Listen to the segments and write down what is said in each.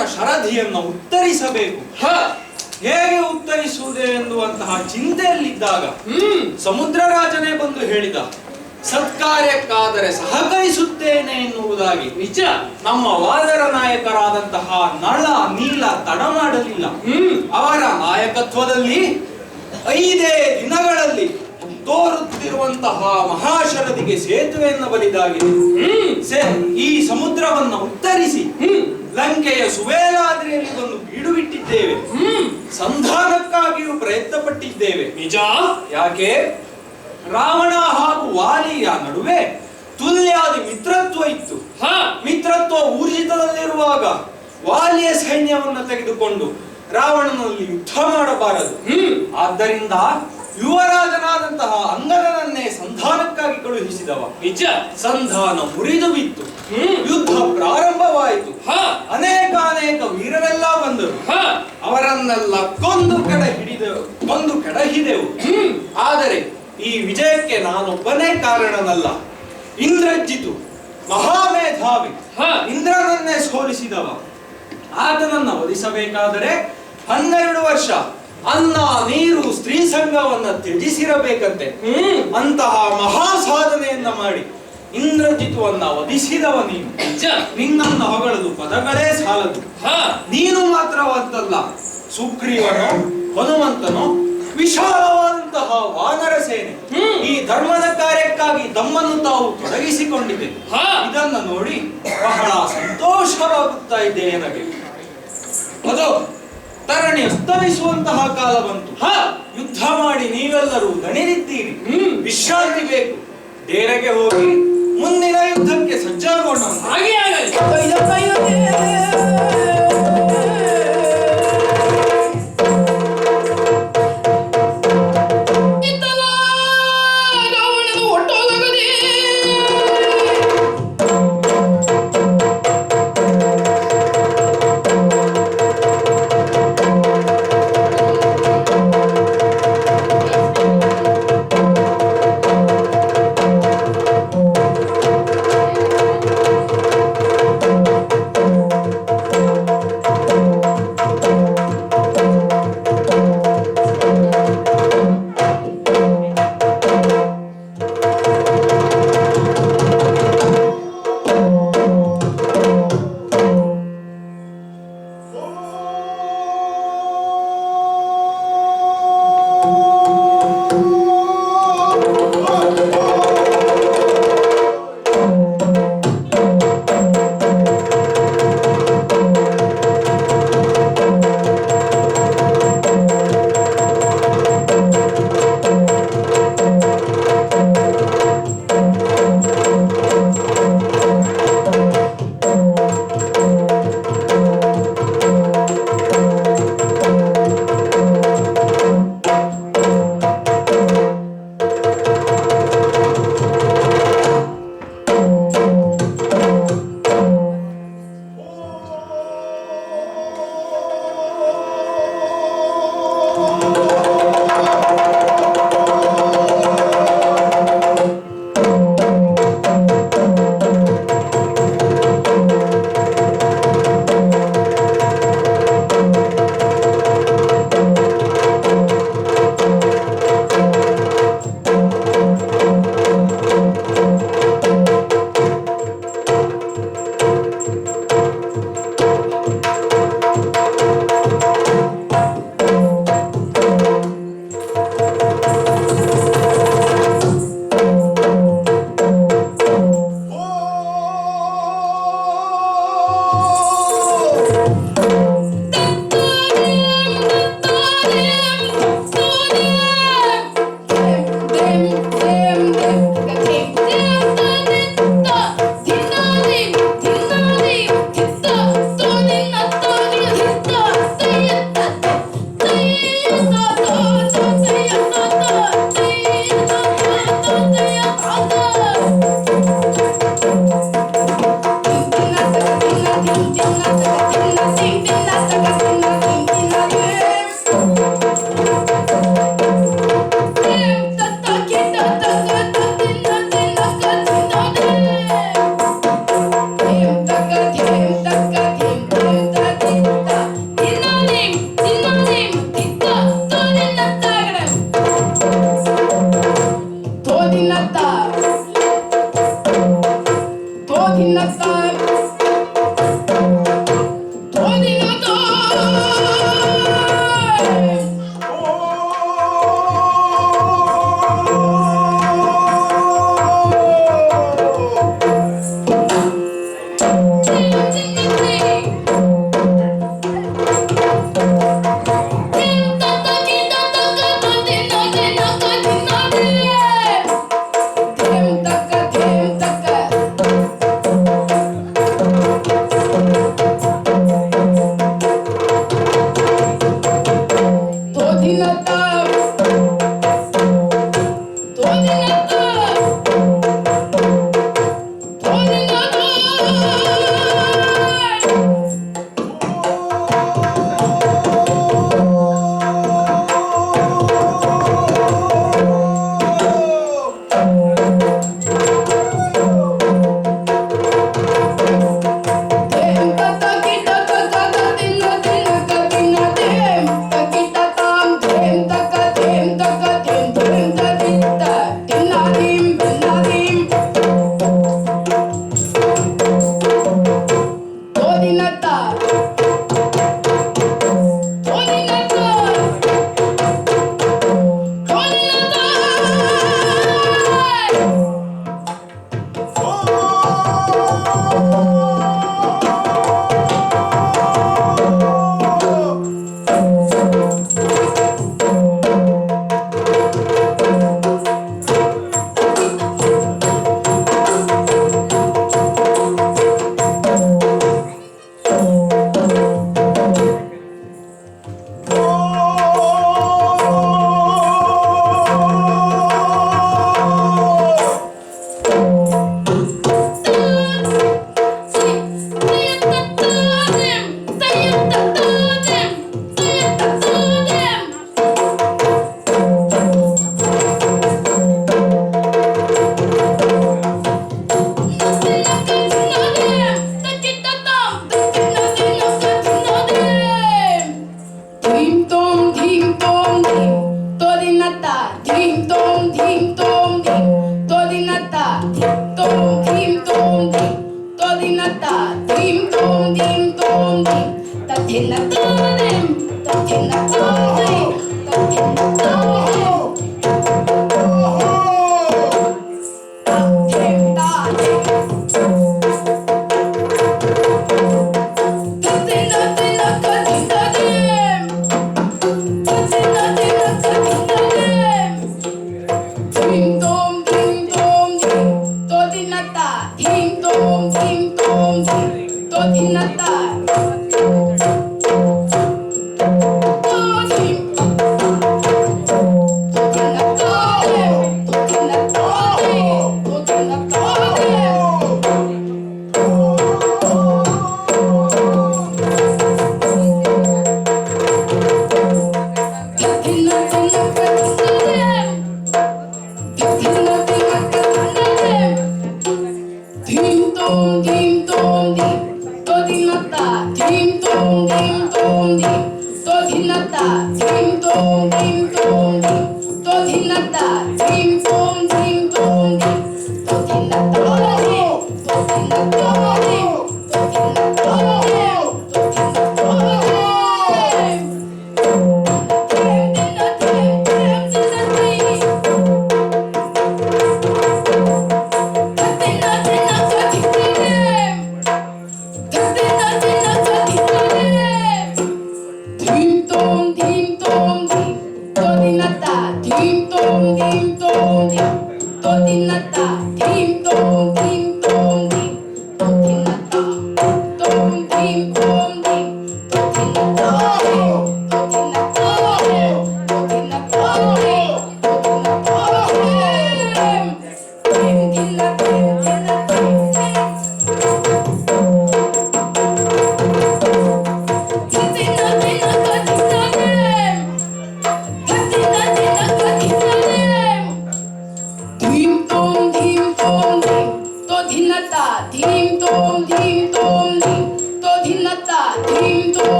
ರಾವಣನ ಶರಧಿಯನ್ನು ಉತ್ತರಿಸಬೇಕು. ಹ. ಹೇಗೆ ಉತ್ತರಿಸುವುದೇ ಎನ್ನುವಂತಹ ಚಿಂತೆಯಲ್ಲಿದ್ದಾಗ ಹ್ಮ್. ಸಮುದ್ರ ರಾಜನೇ ಬಂದು ಹೇಳಿದ ಸತ್ಕಾರ್ಯಕ್ಕಾದರೆ ಸಹಕರಿಸುತ್ತೇನೆ ಎನ್ನುವುದಾಗಿ. ನಿಜ. ನಮ್ಮ ವಾದರ ನಾಯಕರಾದಂತಹ ನಳ ನೀಲ ತಡ ಮಾಡಲಿಲ್ಲ. ಹ್ಮ್. ಅವರ ನಾಯಕತ್ವದಲ್ಲಿ ಐದೇ ದಿನಗಳಲ್ಲಿ ತೋರುತ್ತಿರುವಂತಹ ಮಹಾಶರದಿಗೆ ಸೇತುವೆಯನ್ನು ಬಲಿದಾಗಿದೆ. ಈ ಸಮುದ್ರವನ್ನು ಉತ್ತರಿಸಿ ಲಂಕೆಯ ಸುವೇಲಾದ್ರಿಯಲ್ಲಿ ಒಂದು ಬೀಡು ಬಿಟ್ಟಿದ್ದೇವೆ ಹ್ಮ್. ಸಂಧಾನಕ್ಕಾಗಿಯೂ ಪ್ರಯತ್ನ ಪಟ್ಟಿದ್ದೇವೆ ನಿಜ? ಯಾಕೆ? ರಾವಣ ಹಾಗೂ ವಾಲಿಯ ನಡುವೆ ತುಲ್ಯಾದಿ ಮಿತ್ರತ್ವ ಇತ್ತು. ಹ. ಮಿತ್ರತ್ವ ಊರ್ಜಿತದಲ್ಲಿರುವಾಗ ವಾಲಿಯ ಸೈನ್ಯವನ್ನು ತೆಗೆದುಕೊಂಡು ರಾವಣನಲ್ಲಿ ಯುದ್ಧ ಮಾಡಬಾರದು. ಹ್ಮ್. ಆದ್ದರಿಂದ ಯುವರಾಜನಾದಂತಹ ಅಂಗದನನ್ನೇ ಸಂಧಾನಕ್ಕಾಗಿ ಕಳುಹಿಸಿದವ. ನಿಜ. ಸಂಧಾನ ಮುರಿದು ಬಿತ್ತು. ಯುದ್ಧ ಪ್ರಾರಂಭವಾಯಿತು. ಹ. ಅನೇಕ ಅನೇಕ ವೀರರೆಲ್ಲ ಬಂದರು. ಹ. ಅವರನ್ನೆಲ್ಲ ಕೊಂದು ಕಡೆ ಹಿಡಿದೆವು ಕೊಂದು ಕಡೆ ಹಿಡೆವು ಆದರೆ ಈ ವಿಜಯಕ್ಕೆ ನಾನೊಬ್ಬನೇ ಕಾರಣನಲ್ಲ. ಇಂದ್ರಜ್ಜಿತು ಮಹಾಮೇಧಾವಿ. ಹ. ಇಂದ್ರನನ್ನೇ ಸೋಲಿಸಿದವ. ಆತನನ್ನ ಒಲಿಸಬೇಕಾದರೆ ಹನ್ನೆರಡು ವರ್ಷ ಅನ್ನ ನೀರು ಸ್ತ್ರೀ ಸಂಘವನ್ನ ತ್ಯಜಿಸಿರಬೇಕಂತೆ. ಹ್ಮ್. ಅಂತಹ ಮಹಾ ಸಾಧನೆಯನ್ನ ಮಾಡಿ ಇಂದ್ರಜಿತುವನ್ನ ವಧಿಸಿದವ ನೀನು. ನಿಜ ನಿನ್ನನ್ನು ಹೊಗಳಲು ಪದಗಳೇ ಸಾಲದು. ಹ. ನೀನು ಮಾತ್ರವಂತಲ್ಲ ಸುಗ್ರೀವನು ಹನುಮಂತನು ವಿಶಾಲವಾದಂತಹ ವಾನರ ಸೇನೆ. ಈ ಧರ್ಮದ ಕಾರ್ಯಕ್ಕಾಗಿ ತಮ್ಮನ್ನು ತಾವು ತೊಡಗಿಸಿಕೊಂಡಿದೆ. ಹಾ. ಇದನ್ನ ನೋಡಿ ಬಹಳ ಸಂತೋಷವಾಗುತ್ತಾ ಇದೆ ನನಗೆ. ಅದು ತರಣಿ ಅಸ್ತಮಿಸುವಂತಹ ಕಾಲ ಬಂತು. ಹ. ಯುದ್ಧ ಮಾಡಿ ನೀವೆಲ್ಲರೂ ದಣಿದಿದ್ದೀರಿ. ವಿಶ್ರಾಂತಿ ಬೇಕು. ಡೇರೆಗೆ ಹೋಗಿ ಮುಂದಿನ ಯುದ್ಧಕ್ಕೆ ಸಜ್ಜಾಗೋಣ ಹಾಗೆ ಆಗಲಿ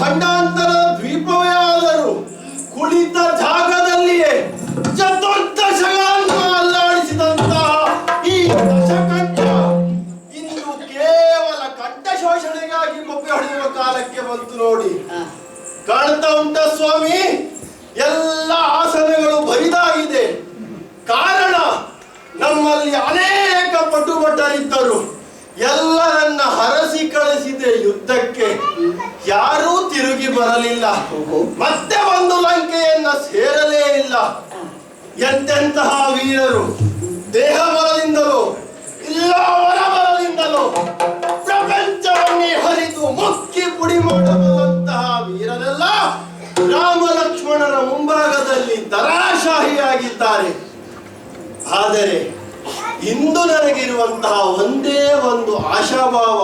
ಖಂಡಾಂತರ ದ್ವೀಪವೇ ಆದರೂ ಕುಳಿತ ಜಾಗದಲ್ಲಿಯೇ ಚತುರ್ದಶಗಳನ್ನು ಅಲ್ಲಾಡಿಸಿದಂತಹ ಈ ದಶಕಂಠ ಇಂದು ಕೇವಲ ಕಂಠ ಶೋಷಣೆಗಾಗಿ ಮೊಬ್ಬೆ ಹೊಡೆಯುವ ಕಾಲಕ್ಕೆ ಬಂತು ನೋಡಿ. ಕಾಣ್ತಾ ಉಂಟ ಸ್ವಾಮಿ ಎಲ್ಲ ಆಸನಗಳು ಬರಿದಾಗಿದೆ. ಕಾರಣ ನಮ್ಮಲ್ಲಿ ಅನೇಕ ಪಟುಭಟರಿದ್ದರು. ಎಲ್ಲರನ್ನ ಹರಸಿ ಕಳಿಸಿದೆ ಯುದ್ಧಕ್ಕೆ. ಯಾರೂ ತಿರುಗಿ ಬರಲಿಲ್ಲ. ಮತ್ತೆ ಒಂದು ಲಂಕೆಯನ್ನ ಸೇರಲೇ ಇಲ್ಲ. ಎಂತೆಂತಹ ವೀರರು ದೇಹ ಬಲದಿಂದಲೋ ಇಲ್ಲ ಹೊರಬಲದಿಂದಲೋ ಪ್ರಪಂಚವನ್ನೇ ಹರಿದು ಮುಕ್ಕಿ ಪುಡಿ ಮಾಡಬಲ್ಲಂತಹ ವೀರರೆಲ್ಲ ರಾಮ ಲಕ್ಷ್ಮಣರ ಮುಂಭಾಗದಲ್ಲಿ ತರಾಶಾಹಿಯಾಗಿದ್ದಾರೆ ಆದರೆ ಇಂದು ನನಗಿರುವಂತಹ ಒಂದೇ ಒಂದು ಆಶಾಭಾವ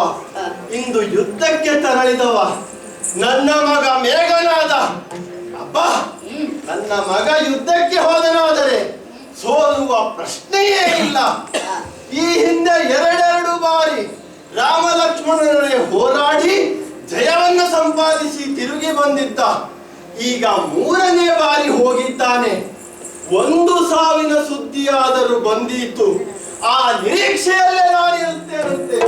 ಇಂದು ಯುದ್ಧಕ್ಕೆ ತೆರಳಿದವ ನನ್ನ ಮಗ ಮೇಘನಾದ. ಅಬ್ಬ, ನನ್ನ ಮಗ ಯುದ್ಧಕ್ಕೆ ಹೋದನಾದರೆ ಸೋಲುವ ಪ್ರಶ್ನೆಯೇ ಇಲ್ಲ. ಈ ಹಿಂದೆ ಎರಡೆರಡು ಬಾರಿ ರಾಮ ಲಕ್ಷ್ಮಣರೇ ಹೋರಾಡಿ ಜಯವನ್ನು ಸಂಪಾದಿಸಿ ತಿರುಗಿ ಬಂದಿದ್ದ. ಈಗ ಮೂರನೇ ಬಾರಿ ಹೋಗಿದ್ದಾನೆ. ಒಂದು ಸಾವಿನ ಸುದ್ದಿಯಾದರೂ ಬಂದೀತು. ಆ ನಿರೀಕ್ಷೆಯಲ್ಲೇ ನಾನಿರುತ್ತೇನಂತೆ.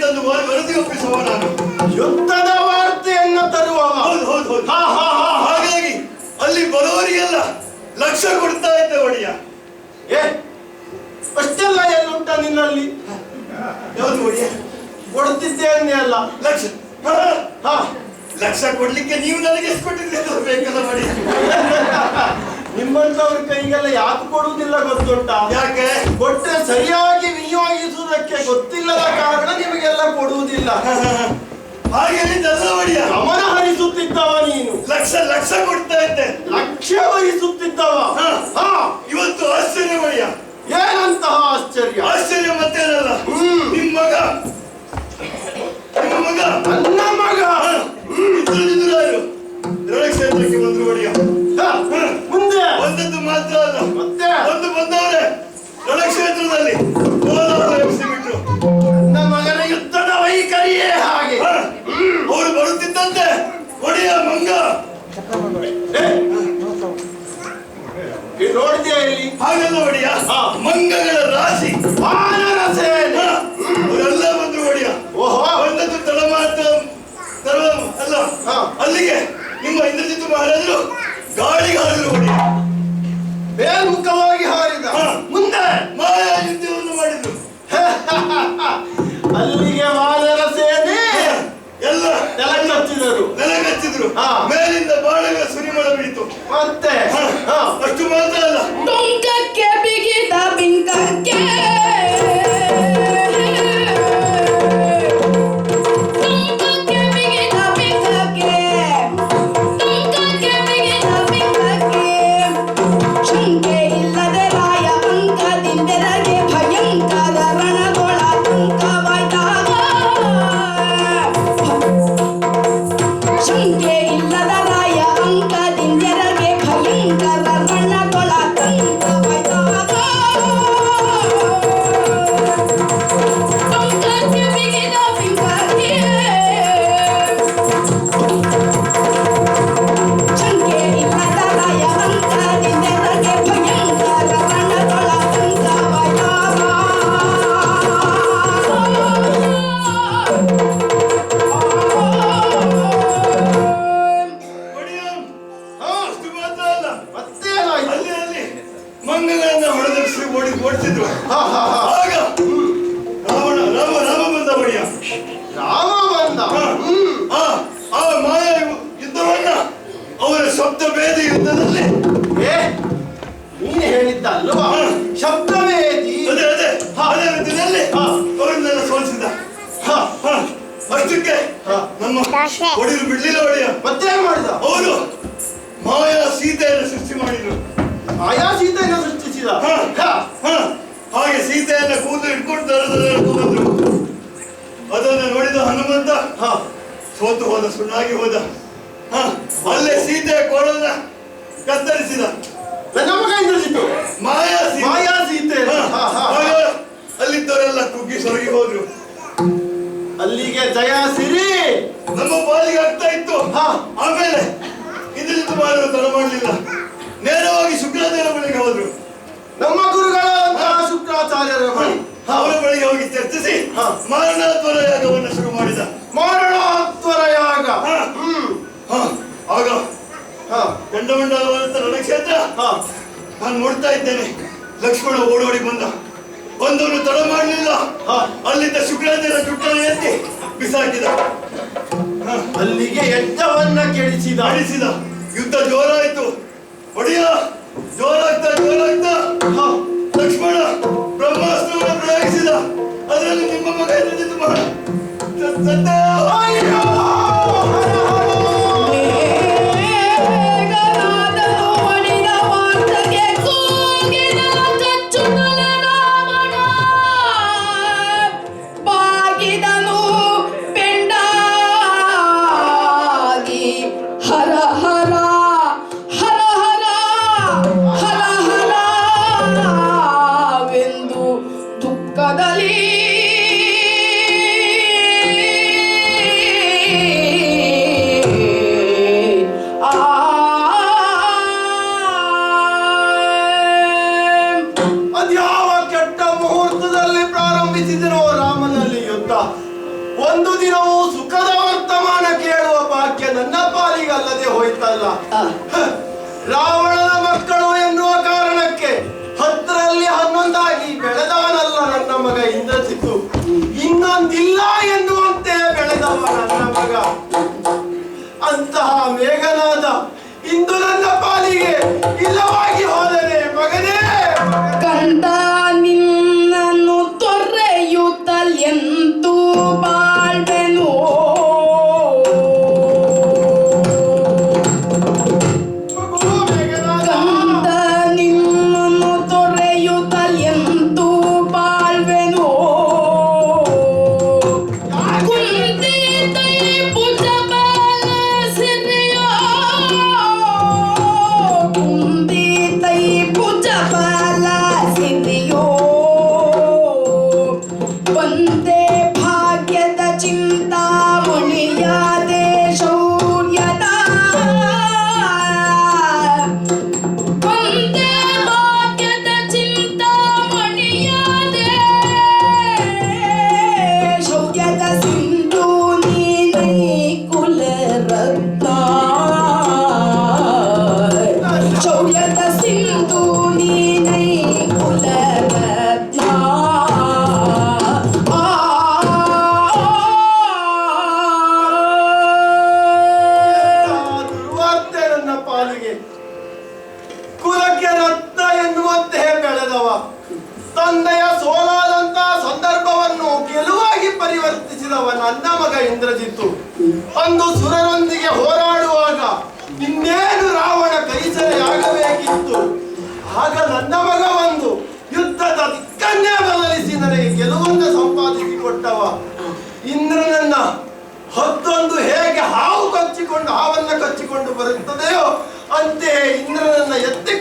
ತಂದು ವರ- ವರದಿ ಒಪ್ಪಿಸುವ ನಾನು. ಯುದ್ಧದ ವಾರ್ತೆಯನ್ನು ತರುವ ಹೌದು ಹೌದು ಹೌದು. ಹಾ ಹಾ ಹಾ. ಹಾಗಾಗಿ ಅಲ್ಲಿ ಬರೋರಿಗೆಲ್ಲ ಲಕ್ಷ ಕೊಡ್ತಾ ಇದ್ದೆ ಒಡೆಯ. ಏ ಅಷ್ಟೆಲ್ಲ ಏನುಂಟ ನಿನ್ನಲ್ಲಿ? ಯಾವುದು ಒಡೆಯ? ಕೊಡ್ತಿದ್ದೆ ಅಂದೆ ಅಲ್ಲ. ಲಕ್ಷ. ಹಾ ಲಕ್ಷ ಕೊಡ್ಲಿಕ್ಕೆ ನೀವು ನನಗೆ ಎಷ್ಟು ಕೊಟ್ಟಿದ್ರೆ ಬೇಕಲ್ಲ ಒಡೆಯ? ನಿಮ್ಮಂತವ್ರ ಕೈಗೆಲ್ಲ ಯಾಕೆ ಕೊಡುವುದಿಲ್ಲ ಗೊತ್ತುಂಟ? ಯಾಕೆ? ಕೊಟ್ಟರೆ ಸರಿಯಾಗಿ ನಿಯೋಗಿಸುವುದಕ್ಕೆ ಗೊತ್ತಿಲ್ಲದ ಕಾರಣ ನಿಮಗೆಲ್ಲ ಕೊಡುವುದಿಲ್ಲ. ಹಾಗೆ ಗಮನ ಹರಿಸುತ್ತಿದ್ದವ ನೀನು. ಲಕ್ಷ ಲಕ್ಷ ಕೊಡ್ತಾ ಇದ್ದೆ. ಲಕ್ಷ ವಹಿಸುತ್ತಿದ್ದವ. ಹಾ. ಹಾ. ಇವತ್ತು ಆಶ್ಚರ್ಯ ಒಡೆಯ ಏನಂತಹ ಆಶ್ಚರ್ಯ? ಆಶ್ಚರ್ಯ ಮತ್ತೇನಲ್ಲ. ನಿಮ್ಮ ಮಗ. ನಿಮ್ಮ ಮಗ. ನನ್ನ ಮಗ. ರಣಕ್ಷೇತ್ರಕ್ಕೆ ಬಂದ್ರು ಒಡೆಯ ಮಾತು ಮಾತ್ರ ಅಲ್ಲ. ಮತ್ತೆ? ಒಂದು ಬಂದವರೇ. ರಣಕ್ಷೇತ್ರದಲ್ಲಿ ಎಬ್ಬಿಸಿಬಿಟ್ರು ನನ್ನ ಮಗನ ಯುದ್ಧದ ವೈಖರಿಯೇ ಹಾಗೆ. ಅವರು ಬರುತ್ತಿದ್ದಂತೆ. ಒಡೆಯ ಮಂಗ. ನೋಡಿದ್ಯಾ ಇಲ್ಲಿ? ಹಾಗೆಲ್ಲ ಒಡೆಯ. ಮಂಗಗಳ ರಾಶಿ. ಅವರೆಲ್ಲ ಬಂದ್ರು ಒಡೆಯ. ಬಂದದ್ದು ತಡ ಅಲ್ಲ. ಅಲ್ಲಿಗೆ ನಿಮ್ಮ ಇಂದ್ರಜಿತ್ ಮಹಾರಾಜರು ಗಾಳಿಗಾರರು ಒಡೆಯ. ಮೇಲ್ಮುಖವಾಗಿ ಹಾರಿದ ಹಾ. ಮುಂದೆ ಮಾಯಾ ಯುದ್ಧವನ್ನು ಮಾಡಿದ್ರು ಅಲ್ಲಿಗೆ ಮಾದರ ಸೇನೆ ಎಲ್ಲ ನೆಲಗಚ್ಚಿದರು ನೆಲಗಚ್ಚಿದ್ರು ಹಾ. ಮೇಲಿಂದ ಬಾಣಗಳ ಸುರಿಮಳ ಬೀಳಿತು. ಮತ್ತೆ. ಅಷ್ಟು ಮಾತ್ರ ಅಲ್ಲ. ಬಿಂಕಕ್ಕೆ ಬಿಗಿದ ಬಿಂಕಕ್ಕೆ. ಮಂಗಗಳನ್ನ ಹೊಡೆದಿರಿಸಿ ಓಡಿ ಓಡಿಸಿದ್ರು. ಹಾ, ಹಾ, ಹಾ. ಆಗ ರಾವಣ ರಾಮ ರಾಮ ಬಂದ ಒಡೆಯ ರಾಮ ಬಂದ? ಆ ಮಾಯ ಯುದ್ಧವನ್ನ ಅವರ ಶಬ್ದ ಭೇದ ಯುದ್ಧದಲ್ಲಿ. ಏ ನೀನು ಹೇಳಿದ್ದ ಅಲ್ವಾ ಹಾ. ಶಬ್ದವೇದಿ? ಅದೇ ಅದೇ ಅದೇ ಯುದ್ಧದಲ್ಲಿ ಹಾ. ಅವರನ್ನೆಲ್ಲ ಸೋಲಿಸಿದ. ಅಷ್ಟಕ್ಕೆ ಹಾ. ನಮ್ಮ ಒಡೆಯರು ಬಿಡ್ಲಿಲ್ಲ ಒಡೆಯ. ಮತ್ತೇನ್ ಮಾಡಿದ? ಅವರು ಮಾಯಾ ಸೀತೆಯನ್ನು ಸೃಷ್ಟಿ ಮಾಡಿದ್ರು. ಆಯಾ ಸೀತೆಯನ್ನು ಸೃಷ್ಟಿಸಿದ. ಹ. ಹಾ. ಹ, ಹಾಗೆ ಸೀತೆಯನ್ನ ಕೂದಲು ಇಟ್ಕೊಂಡು ಬಂದ್ರು ಅದನ್ನು ನೋಡಿದ ಹನುಮಂತ ಹಾ. ಸೋತು ಹೋದ ಸುಣ್ಣಾಗಿ ಹೋದ. ಹಾ ಅಲ್ಲೇ ಸೀತೆ ಕೋಳನ್ನ ಕತ್ತರಿಸಿದ. ಮಗ ಮಾಯಾ ಸೀತೆ ಮಾಯಾ ಸೀತೆ ಅಲ್ಲಿದ್ದವರೆಲ್ಲ ಕುಗ್ಗಿ ಸೊರಗಿ ಹೋದ್ರು. ಅಲ್ಲಿಗೆ ಜಯ ಸಿರಿ. ಹ. ಮಾರಣಾತ್ವರ ಯಾಗವನ್ನು ಶುರು ಮಾಡಿದ. ಮಾರಣಾತ್ವರ ಯಾಗ ಹ. ಹ್ಮ್. ಹಾ. ಆಗ ಹ, ಗಂಡಮಂಡಲವಾದಂತ ರಣಕ್ಷೇತ್ರ. ಹಾ. ನಾನು ನೋಡ್ತಾ ಇದ್ದೇನೆ. ಲಕ್ಷ್ಮಣ ಓಡೋಡಿ ಬಂದ. ಬಂದವನು ತಡ ಮಾಡಲಿಲ್ಲ. ಹಾ. ಅಲ್ಲಿದ್ದ ಶುಕ್ರಾಚಾರ್ಯ ಜುಟ್ಟನ್ನು ಎತ್ತಿ ಬಿಸಾಕಿದ. ಅಲ್ಲಿಗೆ ಯಜ್ಞವನ್ನ ಕೆಡಿಸಿದ. ಅಳಿಸಿದ ಯುದ್ಧ ಜೋರಾಯ್ತು. ಒಡೆಯ ಜೋರಾಗ್ತಾ ಜೋರಾಗ್ತಾ. ಹಾ. ಲಕ್ಷ್ಮಣ ಬ್ರಹ್ಮಾಸ್ತ್ರವನ್ನು ಪ್ರಯೋಗಿಸಿದ. ಅದರಲ್ಲಿ ನಿಮ್ಮ ಮಗ ಎದ್ದಿದ್ದು ಮಹಾ ಸತ್ಯ ಅಯ್ಯೋ! ಇಂದು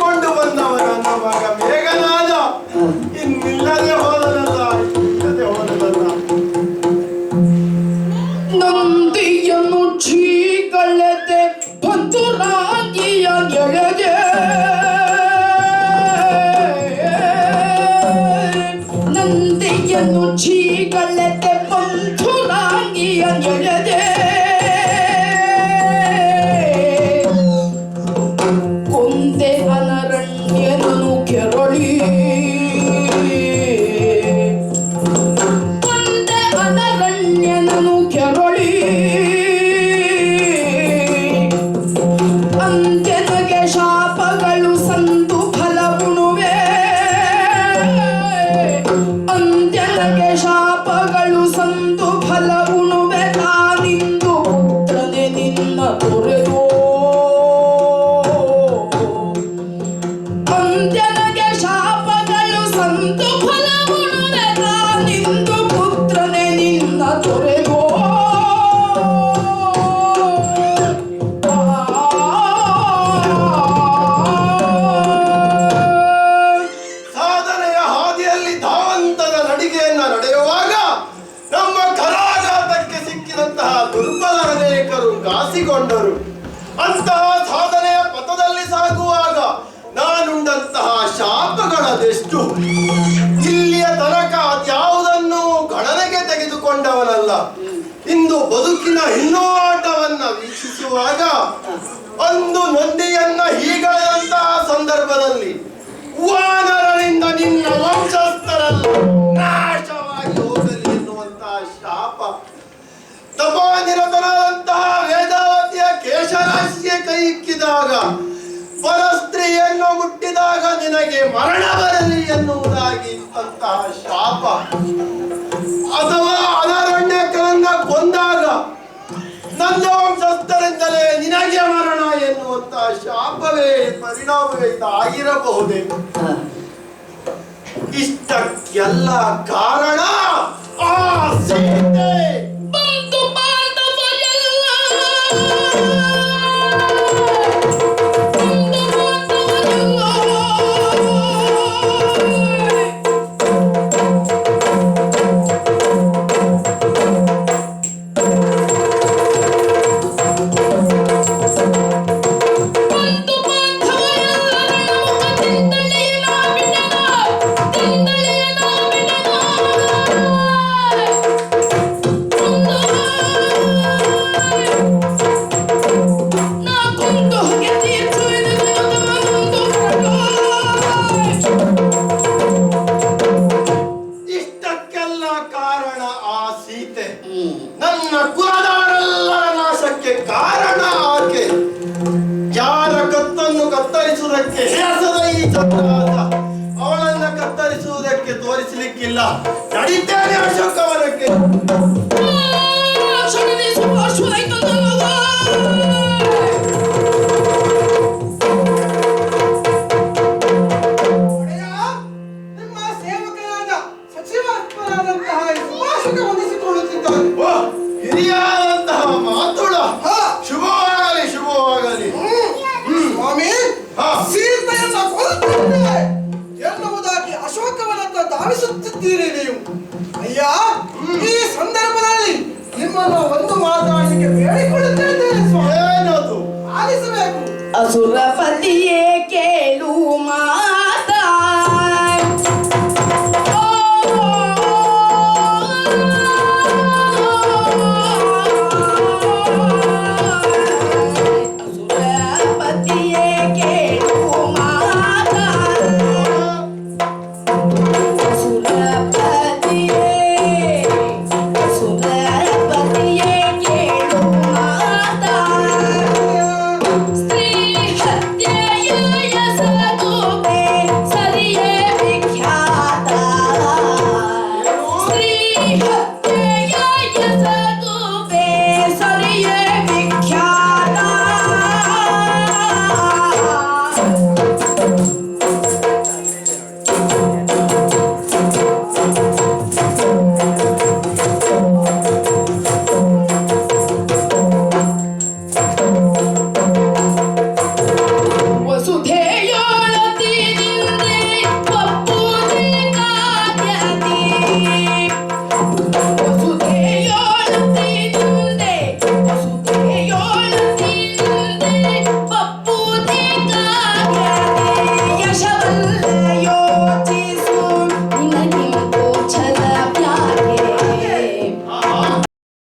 꼴도 건너 ಮರಣ ಬರಲಿ ಎನ್ನುವುದಾಗಿ ಇದ್ದಂತಹ ಶಾಪ. ಅಥವಾ ಅನಾರಣ್ಯ ಕಲಂಗ ಕೊಂದಾಗ ನನ್ನ ವಂಶಸ್ಥರಿಂದಲೇ ನಿನಗೆ ಮರಣ ಎನ್ನುವಂತಹ ಶಾಪವೇ, ಪರಿಣಾಮವೇ ಆಗಿರಬಹುದೇ ಇಷ್ಟಕ್ಕೆಲ್ಲ ಕಾರಣ ಆ ಸೀತೆ. ಬಂದು ಬಾಂಧವ ಎಲ್ಲ ಮಾತುಳ ಶುಭವಾಗಲಿ ಶುಭವಾಗಲಿ ಸ್ವಾಮಿ ಸೀತೆಯನ್ನ ಕೊಲ್ಲುತ್ತಿದ್ದೆ ಎನ್ನುವುದಾಗಿ ಅಶೋಕವನತ್ತ ಧಾವಿಸುತ್ತಿದ್ದೀರಿ ನೀವು ಅಯ್ಯ ಈ ಸಂದರ್ಭದಲ್ಲಿ ನಿಮ್ಮನ್ನು ಒಂದು ಮಾತಾಡಲಿಕ್ಕೆ ಬೇಡಿಕೊಳ್ಳುತ್ತಿದ್ದೇನೆ ಸ್ವಾಮಿ ಆಲಿಸಬೇಕು ಅಸುರ